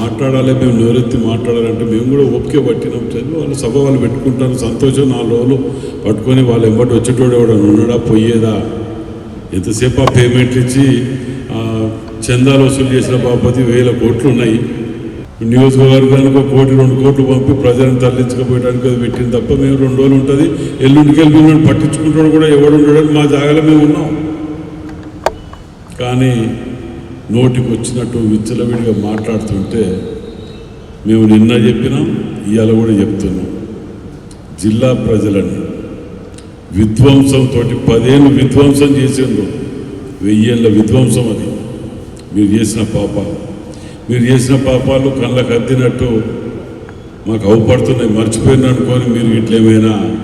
మాట్లాడాలి మేము నోరెత్తి మాట్లాడాలంటే మేము కూడా ఓపిక పట్టినాం. చదివి వాళ్ళు సభ వాళ్ళు పెట్టుకుంటారు సంతోషం నాలుగు రోజులు పట్టుకొని వాళ్ళు ఎంబటి వచ్చేటోడు ఎవడన్నా ఉన్నాడా? పోయేదా? ఎంతసేపు ఆ పేమెంట్ ఇచ్చి చందాలు వసూలు చేసిన బాపతి వేల కోట్లు ఉన్నాయి. నియోజకవర్గానికి ఒక కోటి రెండు కోట్లు పంపి ప్రజలను తరలించకపోయడానికి అది పెట్టింది తప్ప మేము రెండు రోజులు ఉంటుంది. ఎల్లుండికి వెళ్ళి పట్టించుకుంటాడు కూడా ఎవడు ఉండడని మా జాగాలో మేము ఉన్నాం. కానీ నోటికి వచ్చినట్టు విచ్చలవిడిగా మాట్లాడుతుంటే మేము నిన్న చెప్పినాం ఇవాళ కూడా చెప్తున్నాం. జిల్లా ప్రజలని విధ్వంసంతో పదేళ్ళు విధ్వంసం చేసిండ్రు. వెయ్యేళ్ళ విధ్వంసం అది. మీరు చేసిన పాపాలు. మీరు చేసిన పాపాలు కళ్ళకు అద్దినట్టు మాకు అవపడుతున్నాయి. మర్చిపోయిన అనుకొని మీరు ఇట్లేమైనా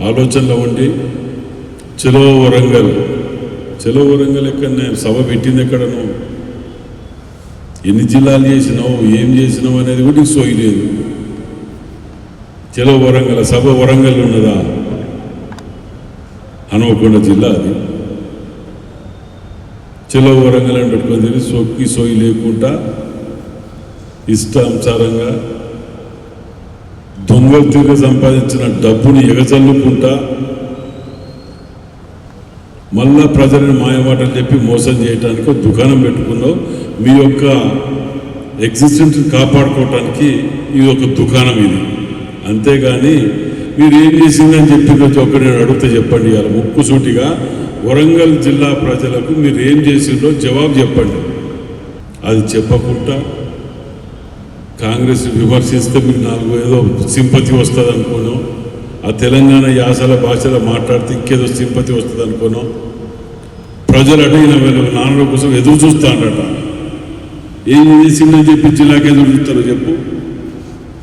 ఆలోచనలో ఉండి చెలో వరంగల్ చలో వరంగల్ ఎక్కడ సభ పెట్టింది ఎక్కడను? ఎన్ని జిల్లాలు చేసినావు ఏం చేసినావు అనేది కూడా నీకు సోయి లేదు. చలో వరంగల్ సభ వరంగల్ ఉన్నదా? హనుమకొండ జిల్లా అది. చలో వరంగల్ అని పెట్టుకొని తిరిగి సొక్కి సోయి లేకుండా ఇష్టానుసారంగా దొంగలు తిరిగి సంపాదించిన డబ్బుని ఎగజల్లుకుంటా మళ్ళా ప్రజలను మాయమాటలు చెప్పి మోసం చేయడానికి దుకాణం పెట్టుకున్నావు. మీ యొక్క ఎగ్జిస్టెన్స్ కాపాడుకోవటానికి ఇది ఒక దుకాణం ఇది. అంతేగాని మీరు ఏం చేసిందని చెప్పిన రోజు ఒక నేను అడుగుతా చెప్పండి ఇవాళ. ముక్కుసూటిగా వరంగల్ జిల్లా ప్రజలకు మీరు ఏం చేసిందో జవాబు చెప్పండి. అది చెప్పకుండా కాంగ్రెస్ విమర్శిస్తే మీకు నాలుగు ఏదో సింపతి వస్తుంది అనుకున్నాం ఆ తెలంగాణ యాసల భాషలో మాట్లాడితే ఇంకేదో సింపతి వస్తుంది అనుకున్నాం ప్రజలు అడిగిన వీళ్ళు నాన్నల కోసం ఎదురు చూస్తా అంట ఏం చేసిందని చెప్పి జిల్లాకి ఎదురు చూస్తారో చెప్పు.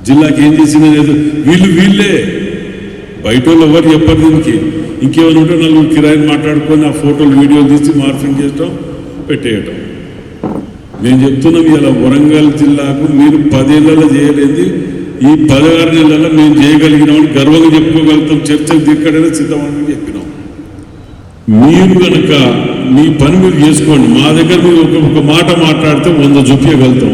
జిల్లాకి ఏం చేసిందని ఎదురు వీళ్ళు వీళ్ళే. బయట వాళ్ళు ఎవరు చెప్పరు దీనికి. ఇంకేమైనా ఉంటే నలుగురు కిరాయిని మాట్లాడుకొని ఆ ఫోటోలు వీడియోలు తీసి మార్ఫింగ్ చేయటం పెట్టేయటం. నేను చెప్తున్నాం ఇలా వరంగల్ జిల్లాకు మీరు పదేళ్ళలో చేయలేదు ఈ పదహారు నెలల్లో మేము చేయగలిగినామని గర్వంగా చెప్పుకోగలుగుతాం. చర్చకు దిక్కడైనా సిద్ధమని చెప్పినాం. మీరు కనుక మీ పని మీరు చేసుకోండి. మా దగ్గర మీరు ఒక ఒక మాట మాట్లాడితే వంద చూపించగలుగుతాం.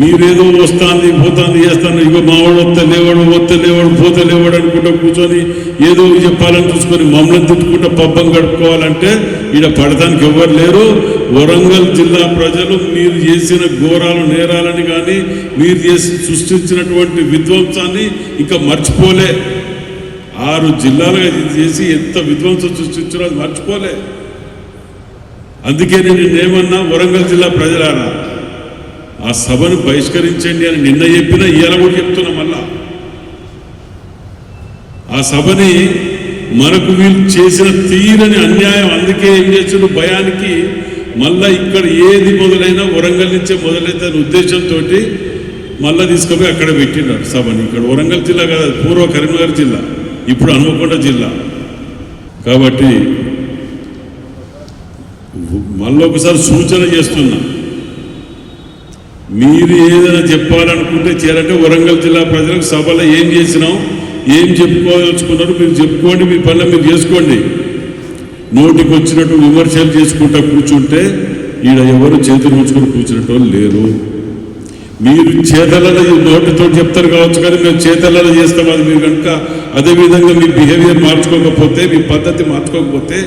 మీరేదో వస్తాంది పోతాంది చేస్తాను ఇగో మావాడు వస్తే లేవాడు వస్తే లేవాడు పోతే లేవాడు అనుకుంటా కూర్చొని ఏదో చెప్పాలని చూసుకొని మమ్మల్ని తిట్టుకుంటా పబ్బం గడుపుకోవాలంటే ఈడ పడటానికి ఎవరు లేరు. వరంగల్ జిల్లా ప్రజలు మీరు చేసిన ఘోరాలు నేరాలని కానీ మీరు చేసి సృష్టించినటువంటి విధ్వంసాన్ని ఇంకా మర్చిపోలే. ఆరు జిల్లాలుగా ఇది చేసి ఎంత విధ్వంసం సృష్టించారో అది మర్చిపోలే. అందుకే నేను ఏమన్నా వరంగల్ జిల్లా ప్రజలారా ఆ సభను బహిష్కరించండి అని నిన్న చెప్పినా ఇవాళ కూడా చెప్తున్నా మళ్ళా. ఆ సభని మనకు వీళ్ళు చేసిన తీరని అన్యాయం అందుకే ఏం చేస్తుడు భయానికి మళ్ళా ఇక్కడ ఏది మొదలైనా వరంగల్ నుంచే మొదలైతే ఉద్దేశంతో మళ్ళా తీసుకుపోయి అక్కడ పెట్టినారు సభని. ఇక్కడ వరంగల్ జిల్లా కాదు పూర్వ కరీంనగర్ జిల్లా ఇప్పుడు హనుమకొండ జిల్లా. కాబట్టి మళ్ళీ ఒకసారి సూచన చేస్తున్నా. మీరు ఏదైనా చెప్పాలనుకుంటే చేయాలంటే వరంగల్ జిల్లా ప్రజలకు సభలో ఏం చేసినాం? ఏం చెప్పుకోదలుచుకున్నారు మీరు చెప్పుకోండి మీ పనులు మీరు చేసుకోండి. నోటికి వచ్చినట్టు విమర్శలు చేసుకుంటా కూర్చుంటే ఈడ ఎవరు చేతులు ఉంచుకొని కూర్చున్నట్టు లేరు. మీరు చేతలలో నోటితో చెప్తారు కావచ్చు కానీ మేము చేతలలో చేస్తాం. అది మీరు కనుక అదేవిధంగా మీ బిహేవియర్ మార్చుకోకపోతే మీ పద్ధతి మార్చుకోకపోతే